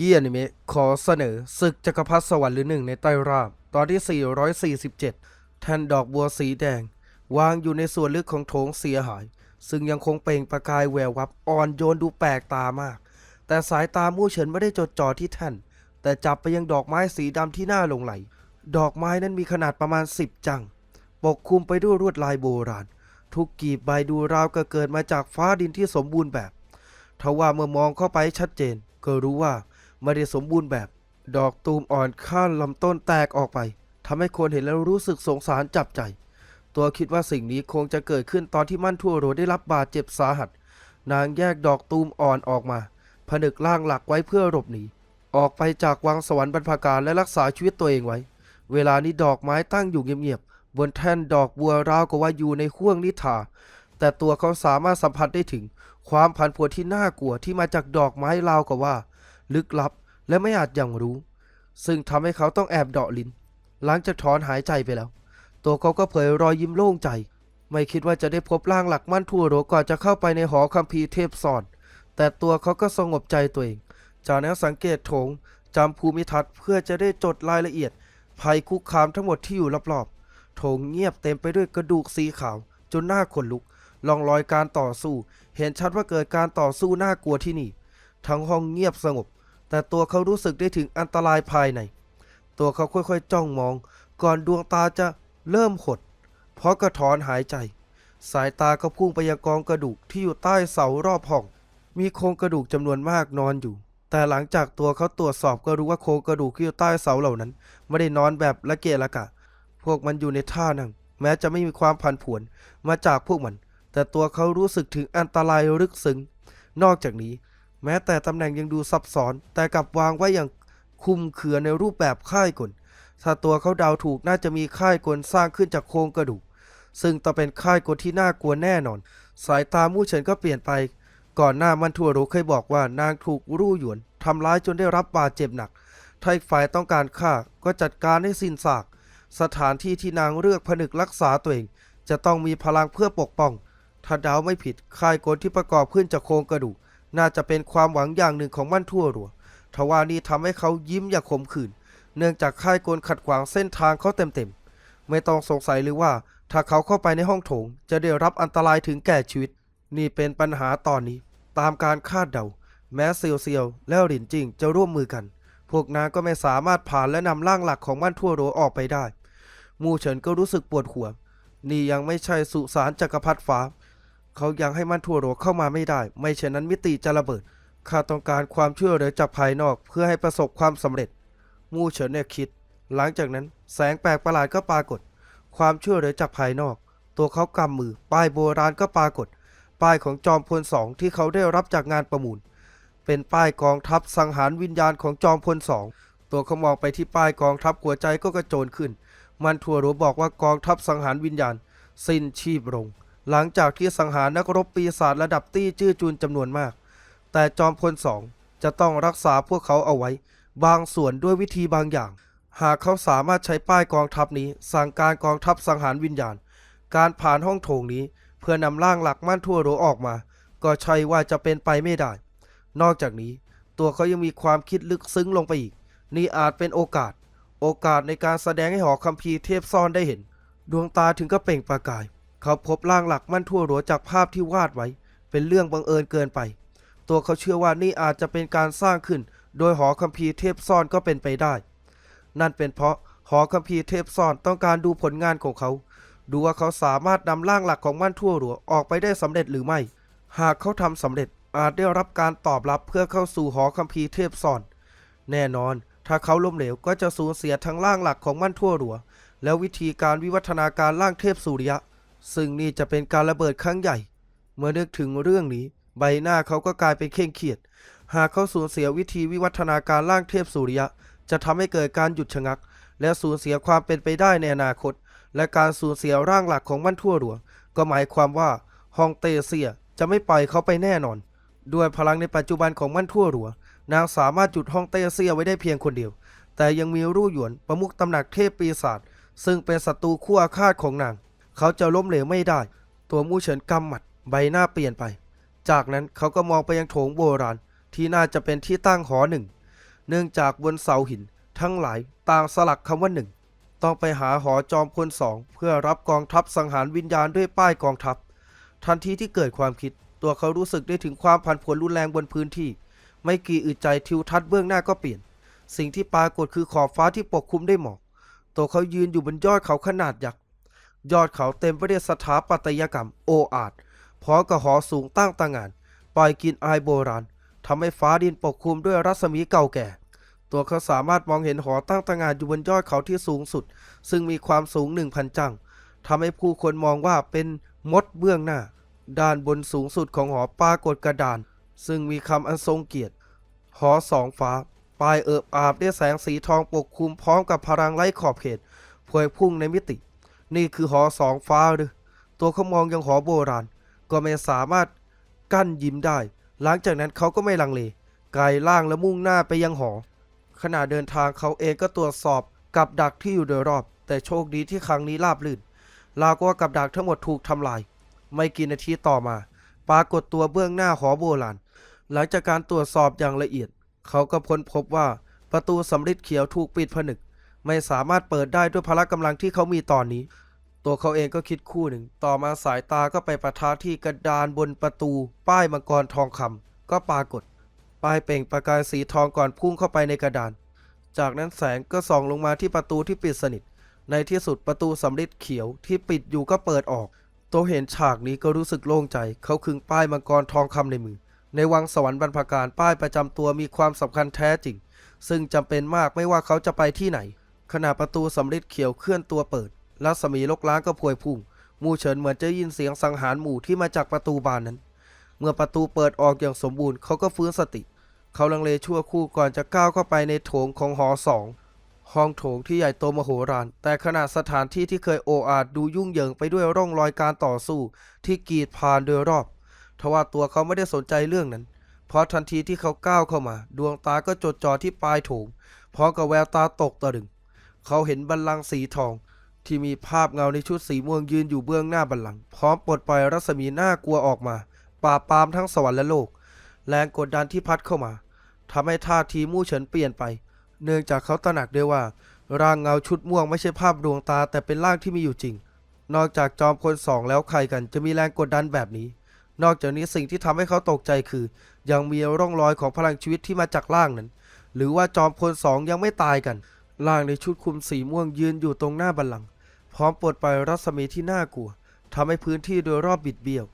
ยี้อนิเมะขอเสนอศึกจักรพรรดิสวรรค์หรือหนึ่งในใต้ราบ ตอนที่ 447 แทนดอกบัวสีแดง วางอยู่ในส่วนลึกของโถงเสียหาย ซึ่งยังคงเปล่งประกายแวววับอ่อนโยนดูแปลกตามาก แต่สายตามู่เฉินไม่ได้จดจ่อที่แท่นแต่จับไปยังดอกไม้สีดำที่หน่าลงไหล ดอกไม้นั้นมีขนาดประมาณ10จัง ปกคลุมไปด้วยลวดลายโบราณ ทุกกีบใบดูราวก็เกิดมาจากฟ้าดินที่สมบูรณ์แบบทว่าเมื่อมองเข้าไปชัดเจน ก็รู้ว่า ไม่ได้สมบูรณ์แบบ ดอกตูมอ่อนข้างลำต้นแตกออกไปทำให้คนเห็นแล้วรู้สึกสงสารจับใจ ตัวคิดว่าสิ่งนี้คงจะเกิดขึ้นตอนที่มั่นทั่วโรได้รับบาดเจ็บสาหัส นางแยกดอกตูมอ่อนออกมาผนึกร่างหลักไว้เพื่อหลบหนีออกไปจากวังสวรรค์บรรพการและรักษาชีวิตตัวเองไว้ เวลานี้ดอกไม้ตั้งอยู่เงียบๆบนแท่นดอกบัวราวกับว่าอยู่ในห้วงนิทา แต่ตัวเขาสามารถสัมผัสได้ถึง ความผันผวนที่น่ากลัวที่มาจากดอกไม้ราวกับว่า ลึกลับ และไม่อาจยังรู้ ซึ่งทำให้เขาต้องแอบเดาะลิ้น หลังจากถอนหายใจไปแล้ว ตัวเขาก็เผยรอยยิ้มโล่งใจ ไม่คิดว่าจะได้พบร่างหลักมั่นทั่วโรก่อนจะเข้าไปในหอคัมภีร์เทพซ่อน แต่ตัวเขาก็สงบใจตัวเอง จากนั้นสังเกตโถงจำภูมิทัศน์เพื่อจะได้จดรายละเอียด ภัยคุกคามทั้งหมดที่อยู่รอบๆโถงเงียบเต็มไปด้วยกระดูกสีขาว จนหน้าขนลุกล่องรอยการต่อสู้ เห็นชัดว่าเกิดการต่อสู้น่ากลัวที่นี่ ทั้งห้องเงียบสงบ แต่ตัวเขารู้สึกได้ถึงอันตรายภายใน ตัวเขาค่อยๆจ้องมอง ก่อนดวงตาจะเริ่มหด เพราะกระถอนหายใจ สายตาก็พุ่งไปยังกองกระดูกที่อยู่ใต้เสารอบห้อง มีโครงกระดูกจำนวนมากนอนอยู่ แต่หลังจากตัวเขาตรวจสอบก็รู้ว่าโครงกระดูกที่อยู่ใต้เสาเหล่านั้น ไม่ได้นอนแบบละเกะละกะ พวกมันอยู่ในท่านั่ง แม้จะไม่มีความผันผวนมาจากพวกมัน แต่ตัวเขารู้สึกถึงอันตรายลึกซึ้งนอกจากนี้ แม้แต่ตำแหน่งยังดูซับซ้อน แต่กลับวางไว้อย่างคุมเคือในรูปแบบค่ายกลถ้าตัวเขาเดาถูกน่าจะมีค่ายกลสร้างขึ้นจากโครงกระดูก ซึ่งต้องเป็นค่ายกลที่น่ากลัวแน่นอน สายตามู่เฉินก็เปลี่ยนไป ก่อนหน้ามันทั่วรู้เคยบอกว่านางถูกรู่หยวนทำร้ายจนได้รับบาดเจ็บหนัก ถ้าอีกฝ่ายต้องการฆ่าก็จัดการให้สิ้นซาก สถานที่ที่นางเลือกผนึกรักษาตัวเอง จะต้องมีพลังเพื่อปกป้อง ถ้าเดาไม่ผิดค่ายกลที่ประกอบขึ้นจากโครงกระดูก น่าจะเป็นความหวังอย่างหนึ่งของมั่นทั่วรัวทว่านี่ทำให้เขายิ้มอย่างขมขื่นเนื่องจากค่ายกลขัดขวางเส้นทางเขาเต็มๆ ไม่ต้องสงสัยหรือว่า ถ้าเขาเข้าไปในห้องโถง จะได้รับอันตรายถึงแก่ชีวิต นี่เป็นปัญหาตอนนี้ ตามการคาดเดา แม้เซียวเซียวและหลินจิงจะร่วมมือกัน พวกนางก็ไม่สามารถผ่านและนำร่างหลักของมั่นทั่วโรออกไปได้ มูเฉินก็รู้สึกปวดหัว นี่ยังไม่ใช่สุสานจักรพรรดิฟ้า เขายังให้มันทั่วโรเข้ามาไม่ได้ ไม่เช่นนั้นมิติจะระเบิด ข้าต้องการความช่วยเหลือจากภายนอกเพื่อให้ประสบความสำเร็จ มูเฉินเนี่ยคิด หลังจากนั้นแสงแปลกประหลาดก็ปรากฏ ความช่วยเหลือจากภายนอก ตัวเขากำมือ ป้ายโบราณก็ปรากฏ ป้ายของจอมพลสองที่เขาได้รับจากงานประมูล เป็นป้ายกองทัพสังหารวิญญาณของจอมพลสอง ตัวเขามองไปที่ป้ายกองทัพหัวใจก็กระโจนขึ้น มันทัวรู้บอกว่ากองทัพสังหารวิญญาณ สิ้นชีพลง หลังจากที่สังหารนักรบปีศาจระดับตี้จื้อจุนจำนวนมาก แต่จอมพลสองจะต้องรักษาพวกเขาเอาไว้ บางส่วนด้วยวิธีบางอย่าง หากเขาสามารถใช้ป้ายกองทัพนี้สั่งการกองทัพสังหารวิญญาณ การผ่านห้องโถงนี้ เพื่อนำร่างหลักมั่นทั่วโรออกมา ก็ใช่ว่าจะเป็นไปไม่ได้ นอกจากนี้ ตัวเขายังมีความคิดลึกซึ้งลงไปอีก นี่อาจเป็นโอกาส โอกาสในการแสดงให้หอคัมภีร์เทพซ่อนได้เห็น ดวงตาถึงก็เปล่งประกาย เขาพบร่างหลักมั่นทั่วโรจากภาพที่วาดไว้ เป็นเรื่องบังเอิญเกินไป ตัวเขาเชื่อว่านี่อาจจะเป็นการสร้างขึ้น โดยหอคัมภีร์เทพซ่อนก็เป็นไปได้ นั่นเป็นเพราะหอคัมภีร์เทพซ่อนต้องการดูผลงานของเขา ดูว่าเขาสามารถนำร่างหลักของมั่นทั่วหัวออกไปได้สำเร็จหรือไม่ หากเขาทำสำเร็จอาจได้รับการตอบรับเพื่อเข้าสู่หอคัมภีร์เทพซ่อน แน่นอน ถ้าเขาล้มเหลวก็จะสูญเสียทั้งร่างหลักของมั่นทั่วหัว แล้ววิธีการวิวัฒนาการร่างเทพสุริยะ ซึ่งนี่จะเป็นการระเบิดครั้งใหญ่ เมื่อนึกถึงเรื่องนี้ ใบหน้าเขาก็กลายเป็นเคร่งเครียด หากเขาสูญเสียวิธีวิวัฒนาการร่างเทพสุริยะ จะทำให้เกิดการหยุดชะงัก และสูญเสียความเป็นไปได้ในอนาคต และการสูญเสียร่างหลักของมั่นทั่วหลัวก็หมายความว่าฮองเตเซียจะไม่ปล่อยเขาไปแน่นอน ด้วยพลังในปัจจุบันของมั่นทั่วหลัวนางสามารถจุดฮองเตเซียไว้ได้เพียงคนเดียว แต่ยังมีรู่หยวนประมุขตำหนักเทพปีศาจซึ่งเป็นศัตรูคู่อาฆาตของนาง เขาจะล้มเหลวไม่ได้ ตัวมู่เฉินกำหมัดใบหน้าเปลี่ยนไป จากนั้นเขาก็มองไปยังโถงโบราณที่น่าจะเป็นที่ตั้งหอหนึ่ง เนื่องจากบนเสาหินทั้งหลายต่างสลักคำว่าหนึ่ง ต้องไปหาหอจอมพลสองเพื่อรับกองทัพสังหารวิญญาณด้วยป้ายกองทัพ ทันทีที่เกิดความคิด ตัวเขารู้สึกได้ถึงความผันผวนรุนแรงบนพื้นที่ ไม่กี่อึดใจทิวทัศน์เบื้องหน้าก็เปลี่ยน สิ่งที่ปรากฏคือขอบฟ้าที่ปกคลุมด้วยหมอก ตัวเขายืนอยู่บนยอดเขาขนาดยักษ์ ยอดเขาเต็มไปด้วยสถาปัตยกรรมโออาจพร้อมกับหอสูงตั้งตางานปล่อยกินอายโบราณทำให้ฟ้าดินปกคลุมด้วยรัศมีเก่าแก่ ตัวเขาสามารถมองเห็นหอตั้งตางานอยู่บนยอดเขาที่สูงสุด ซึ่งมีความสูง1,000จังทำให้ผู้คนมองว่าเป็นมดเบื้องหน้า ด้านบนสูงสุดของหอปรากฏกระดาน ซึ่งมีคำอันทรงเกียรติ หอสองฟ้าปลายเอิบอาบด้วยแสงสีทองปกคลุมพร้อมกับพลังไร้ขอบเขตพวยพุ่งในมิติ นี่คือหอสองฟ้าหรือตัวเขามองยังหอโบราณ ก็ไม่สามารถกั้นยิ้มได้ หลังจากนั้นเขาก็ไม่ลังเลกายล่างและมุ่งหน้าไปยังหอ ขณะเดินทางเขาเองก็ตรวจสอบกับดักที่อยู่โดยรอบ แต่โชคดีที่ครั้งนี้ราบลื่นราวกับว่ากับดักทั้งหมดถูกทำลาย ไม่กี่นาทีต่อมา ปรากฏตัวเบื้องหน้าหอโบราณ หลังจากการตรวจสอบอย่างละเอียด เขาก็ค้นพบว่าประตูสำริดเขียวถูกปิดผนึก ไม่สามารถเปิดได้ด้วยพละกำลังที่เขามีตอนนี้ ตัวเขาเองก็คิดคู่หนึ่ง ต่อมาสายตาก็ไปประทะที่กระดานบนประตู ป้ายมังกรทองคำก็ปรากฏ ป้ายเปล่งประกายสีทองก่อนพุ่งเข้าไปในกระดาน จากนั้นแสงก็ส่องลงมาที่ประตูที่ปิดสนิท ในที่สุดประตูสำริดเขียวที่ปิดอยู่ก็เปิดออกตัวเห็นฉากนี้ก็รู้สึกโล่งใจ เขาคึงป้ายมังกรทองคำในมือ ในวังสวรรค์บรรพการป้ายประจำตัวมีความสำคัญแท้จริง ซึ่งจำเป็นมากไม่ว่าเขาจะไปที่ไหน ขณะประตูสำริดเขียวเคลื่อนตัวเปิดรัศมีลกล้างก็พวยพุ่ง มู่เฉินเหมือนจะยินเสียงสังหารหมู่ที่มาจากประตูบานนั้น เมื่อประตูเปิดออกอย่างสมบูรณ์เขาก็ฟื้นสติ เขาลังเลชั่วครู่ก่อนจะก้าวเข้าไปในโถงของหอสองห้องโถงที่ใหญ่โตมโหฬารแต่ขนาดสถานที่ที่เคยโออาจดูยุ่งเหยิงไปด้วยร่องรอยการต่อสู้ ที่กรีดผ่านโดยรอบ ทว่าตัวเขาไม่ได้สนใจเรื่องนั้น เพราะทันทีที่เขาก้าวเข้ามา ดวงตาก็จดจ่อที่ปลายโถงพร้อมกับแววตาตกตะลึง เขาเห็นบัลลังก์สีทอง ที่มีภาพเงาในชุดสีม่วงยืนอยู่เบื้องหน้าบัลลังก์พร้อมปลดปล่อยรัศมีน่ากลัวออกมาปราบปรามทั้งสวรรค์และโลก แรงกดดันที่พัดเข้ามาทำให้ท่าทีมู่เฉินเปลี่ยนไป เนื่องจากเขาตระหนักได้ว่า ร่างเงาชุดม่วงไม่ใช่ภาพดวงตาแต่เป็นร่างที่มีอยู่จริง นอกจากจอมพลสองแล้วใครกันจะมีแรงกดดันแบบนี้ นอกจากนี้สิ่งที่ทำให้เขาตกใจคือ ยังมีร่องรอยของพลังชีวิตที่มาจากร่างนั้น หรือว่าจอมพลสองยังไม่ตายกัน ร่างในชุดคลุมสีม่วงยืนอยู่ตรงหน้าบัลลังก์พร้อมปลดปล่อยรัศมีที่น่ากลัวทำให้พื้นที่โดยรอบบิดเบี้ยว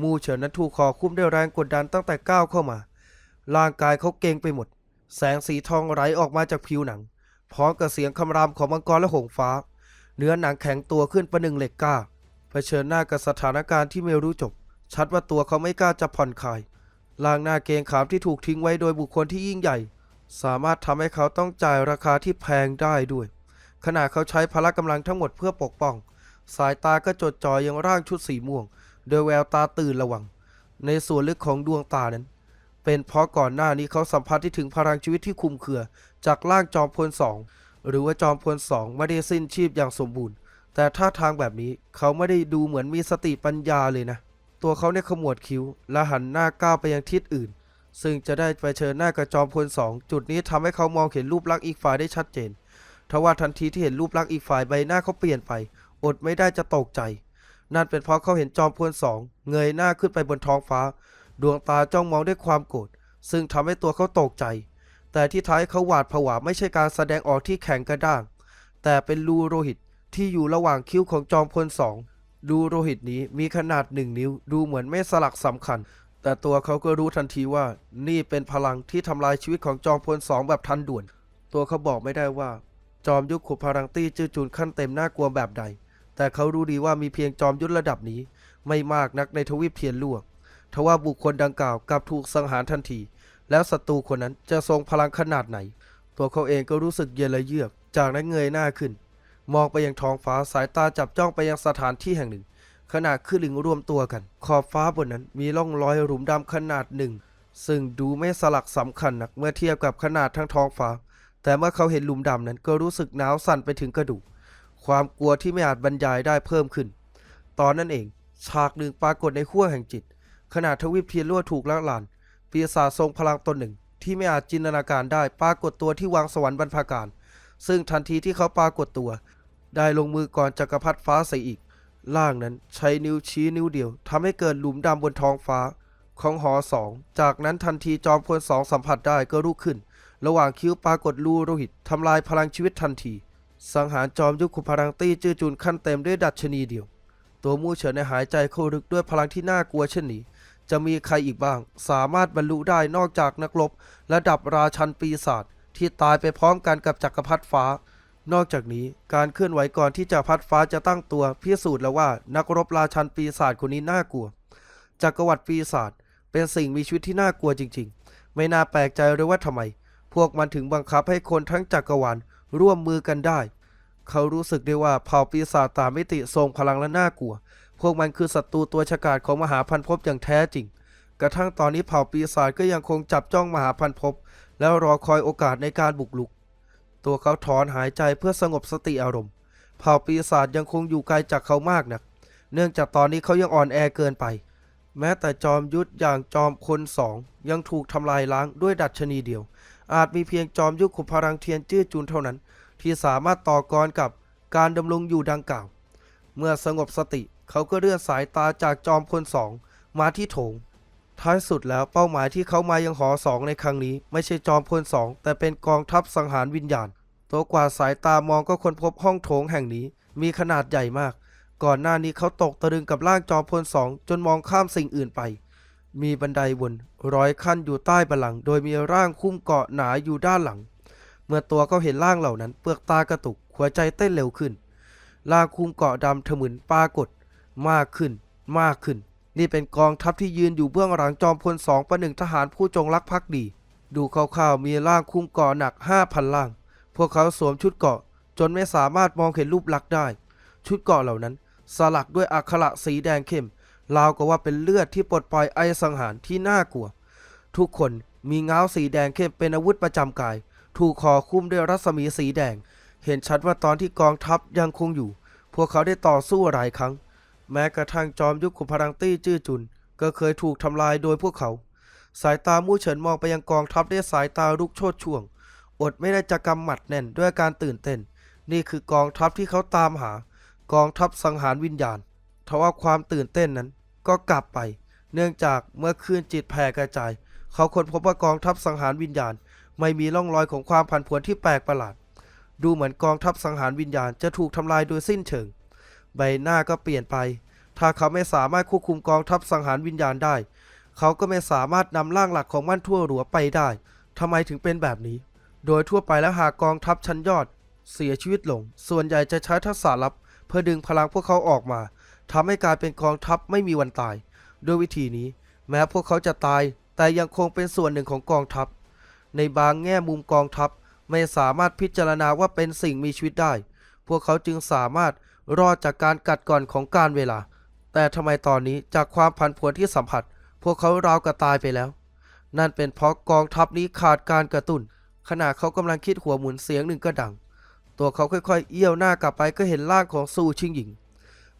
มูเฉินนั้นถูกคอคุ้มด้วยแรงกดดันตั้งแต่ก้าวเข้ามา ร่างกายเขาเกรงไปหมด แสงสีทองไหลออกมาจากผิวหนัง พร้อมกับเสียงคำรามของมังกรและหงฟ้า เนื้อหนังแข็งตัวขึ้นประหนึ่งเหล็กกล้า เผชิญหน้ากับสถานการณ์ที่ไม่รู้จบ ชัดว่าตัวเขาไม่กล้าจะผ่อนคลายร่างหน้าเกงขามที่ถูกทิ้งไว้โดยบุคคลที่ยิ่งใหญ่ สามารถทำให้เขาต้องจ่ายราคาที่แพงได้ด้วย ขณะเขาใช้พละกำลังทั้งหมดเพื่อปกป้อง สายตาก็จดจ่อยังร่างชุดสีม่วง โดยแววตาตื่นระวัง ในส่วนลึกของดวงตานั้น เป็นเพราะก่อนหน้านี้เขาสัมผัสที่ถึงพลังชีวิตที่คุมเครือ จากร่างจอมพลสองหรือว่าจอมพลสองไม่ได้สิ้นชีพอย่างสมบูรณ์ แต่ท่าทางแบบนี้เขาไม่ได้ดูเหมือนมีสติปัญญาเลยนะ ตัวเขาเนี่ยขมวดคิ้วและหันหน้าก้าวไปยังทิศอื่น ซึ่งจะได้ไปเชิญหน้ากับจอมพลสองจุดนี้ทำให้เขามองเห็นรูปลักษณ์อีกฝ่ายได้ชัดเจนทว่าทันทีที่เห็นรูปลักษณ์อีกฝ่ายใบหน้าเขาเปลี่ยนไป อดไม่ได้จะตกใจ นั่นเป็นเพราะเขาเห็นจอมพลสองเงยหน้าขึ้นไปบนท้องฟ้า ดวงตาจ้องมองด้วยความโกรธซึ่งทำให้ตัวเขาตกใจ แต่ที่ท้ายเขาหวาดผวาไม่ใช่การแสดงออกที่แข็งกระด้าง แต่เป็นรูโลหิตที่อยู่ระหว่างคิ้วของจอมพลสองรูโลหิตนี้มีขนาดหนึ่งนิ้วดูเหมือนไม่สลักสำคัญ แต่ตัวเขาก็รู้ทันทีว่า นี่เป็นพลังที่ทำลายชีวิตของจอมพลสองแบบทันด่วน ตัวเขาบอกไม่ได้ว่า จอมยุทธขุดพลังตี้จื้อจุนขั้นเต็มน่ากลัวแบบใด แต่เขารู้ดีว่ามีเพียงจอมยุทธระดับนี้ ไม่มากนักในทวีปเทียนลวกทว่าบุคคลดังกล่าวกลับถูกสังหารทันที แล้วศัตรูคนนั้นจะทรงพลังขนาดไหน ตัวเขาเองก็รู้สึกเย็นและเยือก จากนั้นเงยหน้าขึ้น มองไปยังท้องฟ้าสายตาจับจ้องไปยังสถานที่แห่งหนึ่ง ขณะขึ้นลิงรวมตัวกัน ขอบฟ้าบนนั้นมีร่องรอยหลุมดำขนาดหนึ่ง ซึ่งดูไม่สลักสำคัญนักเมื่อเทียบกับขนาดทั้งท้องฟ้า แต่เมื่อเขาเห็นหลุมดำนั้นก็รู้สึกหนาวสั่นไปถึงกระดูก ความกลัวที่ไม่อาจบรรยายได้เพิ่มขึ้น ตอนนั้นเอง ฉากหนึ่งปรากฏในขั้วแห่งจิต ขณะทวีปเทียนรั่วถูกละลานปีศาจทรงพลังตนหนึ่ง ที่ไม่อาจจินตนาการได้ปรากฏตัวที่วางสวรรค์บรรพการ ซึ่งทันทีที่เขาปรากฏตัว ได้ลงมือก่อนจักรพรรดิฟ้าใสอีก ล่างนั้นใช้นิ้วชี้นิ้วเดียวทำให้เกิดหลุมดำบนท้องฟ้า ของหอสอง จากนั้นทันทีจอมพลสองสัมผัสได้ก็ลุกขึ้น ระหว่างคิ้วปรากฏรูโรหิตทำลายพลังชีวิตทันที สังหารจอมยุคขุมพลังตี้จื้อจุนขั้นเต็มด้วยดัชนีเดียว ตัวมู่เฉินในหายใจเข้าลึกด้วยพลังที่น่ากลัวเช่นนี้ จะมีใครอีกบ้าง สามารถบรรลุได้นอกจากนักรบระดับราชันปีศาจที่ตายไปพร้อมกันกับจักรพรรดิฟ้า นอกจากนี้การเคลื่อนไหวก่อนที่จักรพรรดิฟ้าจะตั้งตัวพิสูจน์แล้วว่านักรบราชันปีศาจคนนี้น่ากลัวจักรวรรดิปีศาจเป็นสิ่งมีชีวิตที่น่ากลัวจริง ๆ ไม่น่าแปลกใจเลยว่าทำไม พวกมันถึงบังคับให้คนทั้งจักรวาลร่วมมือกันได้ เขารู้สึกได้ว่าเผ่าปีศาจตามมิติทรงพลังและน่ากลัว พวกมันคือศัตรูตัวฉกาจของมหาพันภพอย่างแท้จริง กระทั่งตอนนี้เผ่าปีศาจก็ยังคงจับจ้องมหาพันภพแล้วรอคอยโอกาสในการบุกลุก ตัวเขาถอนหายใจเพื่อสงบสติอารมณ์เผ่าปีศาจยังคงอยู่ไกลจากเขามากนัก เนื่องจากตอนนี้เขายังอ่อนแอเกินไป แม้แต่จอมยุทธอย่างจอมพลสอง ยังถูกทำลายล้างด้วยดัชนีเดียว อาจมีเพียงจอมยุทธขุมพลังเทียนจื้อจุนเท่านั้น ที่สามารถต่อกรกับการดำรงอยู่ดังกล่าว เมื่อสงบสติเขาก็เลื่อนสายตาจากจอมพลสองมาที่โถง ท้ายสุดแล้วเป้าหมายที่เขามายังหอสองในครั้งนี้ ไม่ใช่จอมพลสองแต่เป็นกองทัพสังหารวิญญาณตัวกว่าสายตามองก็ค้นพบห้องโถงแห่งนี้ มีขนาดใหญ่มาก ก่อนหน้านี้เขาตกตะลึงกับร่างจอมพลสองจนมองข้ามสิ่งอื่นไป มีบันไดวนร้อยขั้นอยู่ใต้บัลลังก์โดยมีร่างคุ้มเกาะหนาอยู่ด้านหลัง เมื่อตัวเขาเห็นร่างเหล่านั้น เปลือกตากระตุกหัวใจเต้นเร็วขึ้นร่างคุ้มเกาะดำถมึนปรากฏ มากขึ้น มากขึ้น นี่เป็นกองทัพที่ยืนอยู่เบื้องหลังจอมพลสองประหนึ่งทหารผู้จงรักภักดี ดูคร่าวๆมีร่างคุ้มเกาะหนักห้าพันร่าง พวกเขาสวมชุดเกราะ จนไม่สามารถมองเห็นรูปลักษณ์ได้ ชุดเกราะเหล่านั้น สลักด้วยอักขระสีแดงเข้มราวกับว่าเป็นเลือดที่ปลดปล่อยไอสังหารที่น่ากลัว ทุกคนมีเงาสีแดงเข้มเป็นอาวุธประจำกาย ถูกคอคุ้มด้วยรัศมีสีแดง เห็นชัดว่าตอนที่กองทัพยังคงอยู่ พวกเขาได้ต่อสู้หลายครั้ง แม้กระทั่งจอมยุคขุมพลังตี้จื้อจุน ก็เคยถูกทำลายโดยพวกเขา สายตามู่เฉินมองไปยังกองทัพด้วยสายตาลุกโชดช่วง อดไม่ได้จะกำหมัดแน่นด้วยการตื่นเต้น นี่คือกองทัพที่เขาตามหา กองทัพสังหารวิญญาณทว่าความตื่นเต้นนั้นก็กลับไป เนื่องจากเมื่อคืนจิตแผ่กระจาย เขาค้นพบว่ากองทัพสังหารวิญญาณ ไม่มีร่องรอยของความผันผวนที่แปลกประหลาด ดูเหมือนกองทัพสังหารวิญญาณจะถูกทำลายโดยสิ้นเชิง ใบหน้าก็เปลี่ยนไป ถ้าเขาไม่สามารถควบคุมกองทัพสังหารวิญญาณได้ เขาก็ไม่สามารถนำร่างหลักของมั่นทั่วหลัวไปได้ทำไมถึงเป็นแบบนี้ โดยทั่วไปแล้วหากกองทัพชั้นยอด เสียชีวิตลง ส่วนใหญ่จะใช้ทักษะลับ เพื่อดึงพลังพวกเขาออกมาทำให้กลายเป็นกองทัพไม่มีวันตาย ด้วยวิธีนี้ แม้พวกเขาจะตาย แต่ยังคงเป็นส่วนหนึ่งของกองทัพ ในบางแง่มุมกองทัพไม่สามารถพิจารณาว่าเป็นสิ่งมีชีวิตได้ พวกเขาจึงสามารถ รอดจากการกัดก่อนของการเวลา แต่ทำไมตอนนี้จากความผันผวนที่สัมผัส พวกเขาราวกับตายไปแล้ว นั่นเป็นเพราะกองทัพนี้ขาดการกระตุ้น ขณะเขากำลังคิดหัวหมุนเสียงหนึ่งก็ดัง ตัวเขาค่อยๆ เอี้ยวหน้ากลับไปก็เห็นร่างของซูชิงหญิง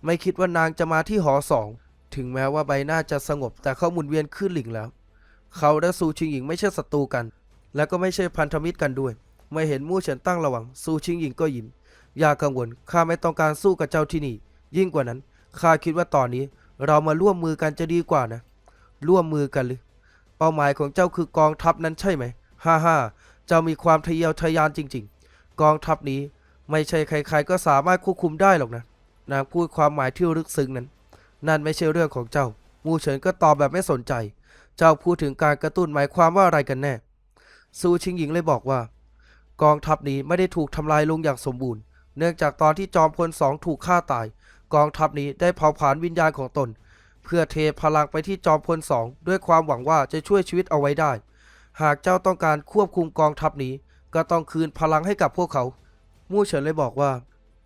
ไม่คิดว่านางจะมาที่หอสอง ถึงแม้ว่าใบหน้าจะสงบแต่เขาหมุนเวียนขึ้นหลิงแล้ว เขาและซูชิงหญิงไม่ใช่ศัตรูกัน และก็ไม่ใช่พันธมิตรกันด้วยเมื่อเห็นมู่เฉินตั้งระวังซูชิงหญิงก็ยิ้ม อย่ากังวลข้าไม่ต้องการสู้กับเจ้าที่นี่ ยิ่งกว่านั้นข้าคิดว่าตอนนี้เรามาร่วมมือกันจะดีกว่านะ ร่วมมือกันหรือเป้าหมายของเจ้าคือกองทัพนั้นใช่ไหมฮ่าฮ่าเจ้ามีความทะเยอทะยานจริง ๆ กองทัพนี้ไม่ใช่ใคร ๆ ก็สามารถควบคุมได้หรอกนะนางพูดความหมายที่ลึกซึ้งนั้น นั่นไม่ใช่เรื่องของเจ้า มูเฉินก็ตอบแบบไม่สนใจ เจ้าพูดถึงการกระตุ้นหมายความว่าอะไรกันแน่ซูชิงหญิงเลยบอกว่า กองทัพนี้ไม่ได้ถูกทำลายลงอย่างสมบูรณ์ เนื่องจากตอนที่จอมพลสองถูกฆ่าตาย กองทัพนี้ได้เผาผลาญวิญญาณของตน เพื่อเทพลังไปที่จอมพลสองด้วยความหวังว่าจะช่วยชีวิตเอาไว้ได้ หากเจ้าต้องการควบคุมกองทัพนี้ ก็ต้องคืนพลังให้กับพวกเขา มู่เฉินเลยบอกว่า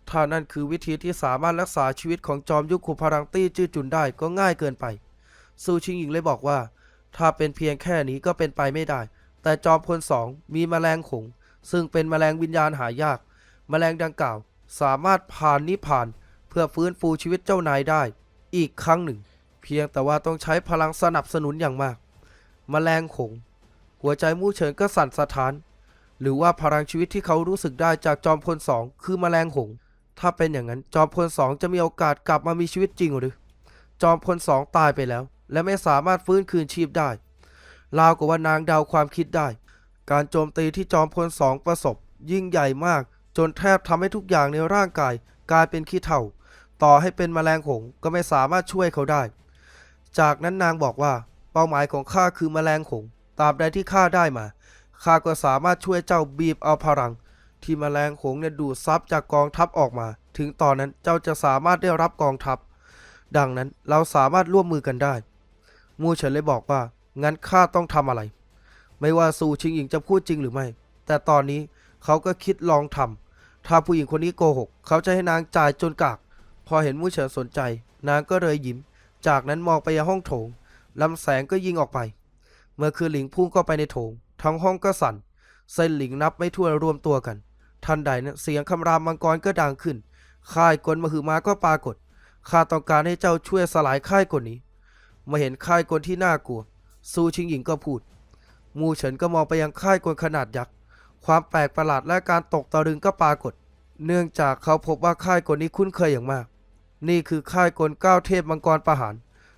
ถ้านั่นคือวิธีที่สามารถรักษาชีวิตของจอมยุคขุมพลังตี้จื้อจุนได้ก็ง่ายเกินไปซูชิงหญิงเลยบอกว่า ถ้าเป็นเพียงแค่นี้ก็เป็นไปไม่ได้ แต่จอมพลสองมีแมลงขงซึ่งเป็นแมลงวิญญาณหายาก แมลงดังกล่าว สามารถผ่านนิพพาน เพื่อฟื้นฟูชีวิตเจ้านายได้ อีกครั้งหนึ่ง เพียงแต่ว่าต้องใช้พลังสนับสนุนอย่างมากแมลงขงหัวใจมู่เฉินก็สั่นสะท้าน หรือว่าพลังชีวิตที่เขารู้สึกได้จากจอมพลสองคือแมลงหงถ้าเป็นอย่างนั้นจอมพลสองจะมีโอกาสกลับมามีชีวิตจริงหรือ จอมพลสองตายไปแล้ว และไม่สามารถฟื้นคืนชีพได้ราวกับว่านางเดาความคิดได้ การโจมตีที่จอมพลสองประสบยิ่งใหญ่มาก จนแทบทำให้ทุกอย่างในร่างกายกลายเป็นขี้เถ้าต่อให้เป็นแมลงหงก็ไม่สามารถช่วยเขาได้ จากนั้นนางบอกว่า เป้าหมายของข้าคือแมลงหงตราบใดที่ข้าได้มาข้าก็สามารถช่วยเจ้าบีบเอาพลัง ที่แมลงหงเนี่ยดูดซับจากกองทัพออกมา ถึงตอนนั้นเจ้าจะสามารถได้รับกองทัพ ดังนั้นเราสามารถร่วมมือกันได้ มูเฉินเลยบอกว่า งั้นข้าต้องทำอะไร ไม่ว่าซูชิงหญิงจะพูดจริงหรือไม่ แต่ตอนนี้เขาก็คิดลองทำ ถ้าผู้หญิงคนนี้โกหก เขาจะให้นางจ่ายจนกาก พอเห็นมูเฉินสนใจ นางก็เลยยิ้ม จากนั้นมองไปยังห้องโถงลำแสงก็ยิงออกไป เมื่อคือหลิงพุ่งเข้าไปในโถง ทั้งห้องก็สั่น เส้นหลิงนับไม่ถ้วนรวมตัวกัน ทันใดนั้นเสียงคำรามมังกรก็ดังขึ้น ค่ายกลมหือมาก็ปรากฏ ข้าต้องการให้เจ้าช่วยสลายค่ายกลนี้มาเห็นค่ายกลที่น่ากลัว ซูชิงหญิงก็พูด มูเฉินก็มองไปยังค่ายกลขนาดยักษ์ ความแปลกประหลาดและการตกตะลึงก็ปรากฏ เนื่องจากเขาพบว่าค่ายกลนี้คุ้นเคยอย่างมาก นี่คือค่ายกลเก้าเทพมังกรประหาร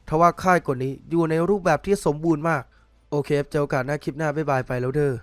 ทว่าค่ายกลนี้อยู่ในรูปแบบที่สมบูรณ์มาก โอเคครับเจอกันหน้าคลิปหน้าบ๊ายบายไปแล้วเด้อ